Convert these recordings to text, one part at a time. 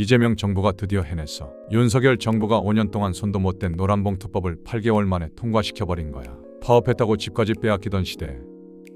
이재명 정부가 드디어 해냈어. 윤석열 정부가 5년 동안 손도 못 댄 노란봉투법을 8개월 만에 통과시켜버린 거야. 파업했다고 집까지 빼앗기던 시대.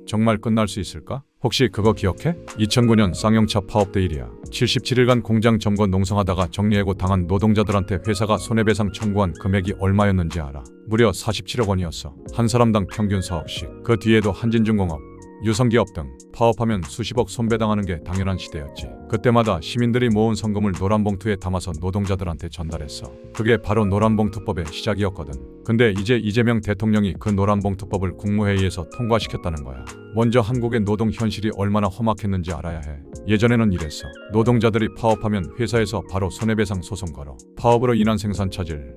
정말 끝날 수 있을까? 혹시 그거 기억해? 2009년 쌍용차 파업 때 일이야. 77일간 공장 점거 농성하다가 정리해고 당한 노동자들한테 회사가 손해배상 청구한 금액이 얼마였는지 알아? 무려 47억 원이었어. 한 사람당 평균 4억씩. 그 뒤에도 한진중공업, 유성기업 등 파업하면 수십억 손배당하는 게 당연한 시대였지. 그때마다 시민들이 모은 성금을 노란 봉투에 담아서 노동자들한테 전달했어. 그게 바로 노란 봉투법의 시작이었거든. 근데 이제 이재명 대통령이 그 노란 봉투법을 국무회의에서 통과시켰다는 거야. 먼저 한국의 노동 현실이 얼마나 험악했는지 알아야 해. 예전에는 이랬어. 노동자들이 파업하면 회사에서 바로 손해배상 소송 걸어. 파업으로 인한 생산 차질,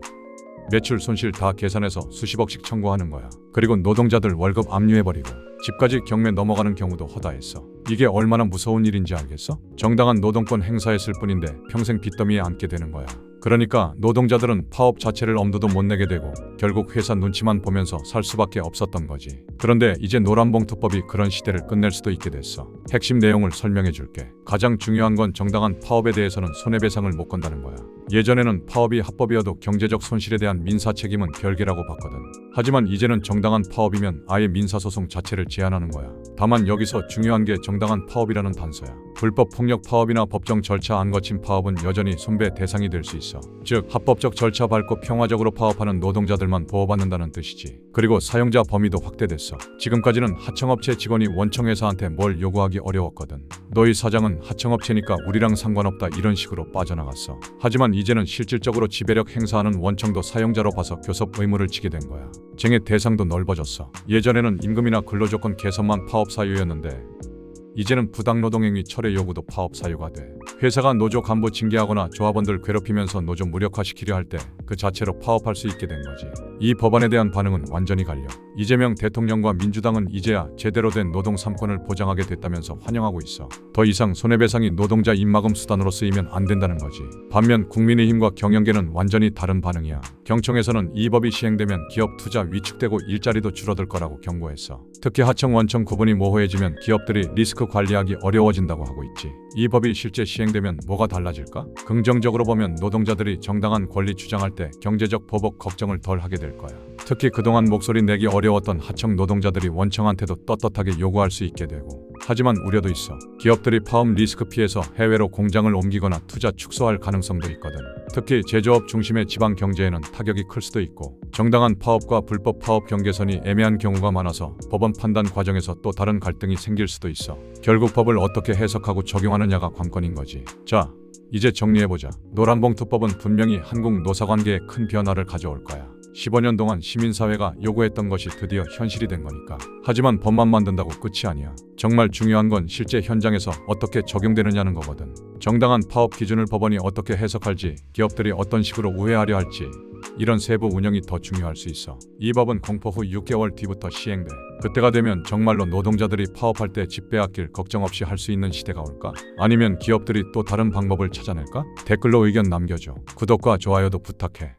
매출 손실 다 계산해서 수십억씩 청구하는 거야. 그리고 노동자들 월급 압류해버리고 집까지 경매 넘어가는 경우도 허다했어. 이게 얼마나 무서운 일인지 알겠어? 정당한 노동권 행사했을 뿐인데 평생 빚더미에 앉게 되는 거야. 그러니까 노동자들은 파업 자체를 엄두도 못 내게 되고 결국 회사 눈치만 보면서 살 수밖에 없었던 거지. 그런데 이제 노란봉투법이 그런 시대를 끝낼 수도 있게 됐어. 핵심 내용을 설명해 줄게. 가장 중요한 건 정당한 파업에 대해서는 손해배상을 못 건다는 거야. 예전에는 파업이 합법이어도 경제적 손실에 대한 민사 책임은 별개라고 봤거든. 하지만 이제는 정당한 파업이면 아예 민사소송 자체를 제한하는 거야. 다만 여기서 중요한 게 정당한 파업이라는 단서야. 불법 폭력 파업이나 법정 절차 안 거친 파업은 여전히 손배 대상이 될 수 있어. 즉 합법적 절차 밟고 평화적으로 파업하는 노동자들만 보호받는다는 뜻이지. 그리고 사용자 범위도 확대됐어. 지금까지는 하청업체 직원이 원청회사한테 뭘 요구하기 어려웠거든. 너희 사장은 하청업체니까 우리랑 상관없다 이런 식으로 빠져나갔어. 하지만 이제는 실질적으로 지배력 행사하는 원청도 사용자로 봐서 교섭 의무를 지게 된 거야. 쟁의 대상도 넓어졌어. 예전에는 임금이나 근로조건 개선만 파업 사유였는데 이제는 부당노동행위 철회 요구도 파업 사유가 돼. 회사가 노조 간부 징계하거나 조합원들 괴롭히면서 노조 무력화시키려 할 때 그 자체로 파업할 수 있게 된 거지. 이 법안에 대한 반응은 완전히 갈려. 이재명 대통령과 민주당은 이제야 제대로 된 노동 3권을 보장하게 됐다면서 환영하고 있어. 더 이상 손해배상이 노동자 입막음 수단으로 쓰이면 안 된다는 거지. 반면 국민의힘과 경영계는 완전히 다른 반응이야. 경청에서는 이 법이 시행되면 기업 투자 위축되고 일자리도 줄어들 거라고 경고했어. 특히 하청 원청 구분이 모호해지면 기업들이 리스크 관리하기 어려워진다고 하고 있지. 이 법이 실제 시행되면 뭐가 달라질까? 긍정적으로 보면 노동자들이 정당한 권리 주장할 때 경제적 보복 걱정을 덜 하게 될 거야. 특히 그동안 목소리 내기 어려웠던 하청 노동자들이 원청한테도 떳떳하게 요구할 수 있게 되고 하지만 우려도 있어. 기업들이 파업 리스크 피해서 해외로 공장을 옮기거나 투자 축소할 가능성도 있거든. 특히 제조업 중심의 지방 경제에는 타격이 클 수도 있고 정당한 파업과 불법 파업 경계선이 애매한 경우가 많아서 법원 판단 과정에서 또 다른 갈등이 생길 수도 있어. 결국 법을 어떻게 해석하고 적용하느냐가 관건인 거지. 자, 이제 정리해보자. 노란봉투법은 분명히 한국 노사관계에 큰 변화를 가져올 거야. 15년 동안 시민사회가 요구했던 것이 드디어 현실이 된 거니까. 하지만 법만 만든다고 끝이 아니야. 정말 중요한 건 실제 현장에서 어떻게 적용되느냐는 거거든. 정당한 파업 기준을 법원이 어떻게 해석할지, 기업들이 어떤 식으로 우회하려 할지, 이런 세부 운영이 더 중요할 수 있어. 이 법은 공포 후 6개월 뒤부터 시행돼. 그때가 되면 정말로 노동자들이 파업할 때 집 빼앗길 걱정 없이 할 수 있는 시대가 올까? 아니면 기업들이 또 다른 방법을 찾아낼까? 댓글로 의견 남겨줘. 구독과 좋아요도 부탁해.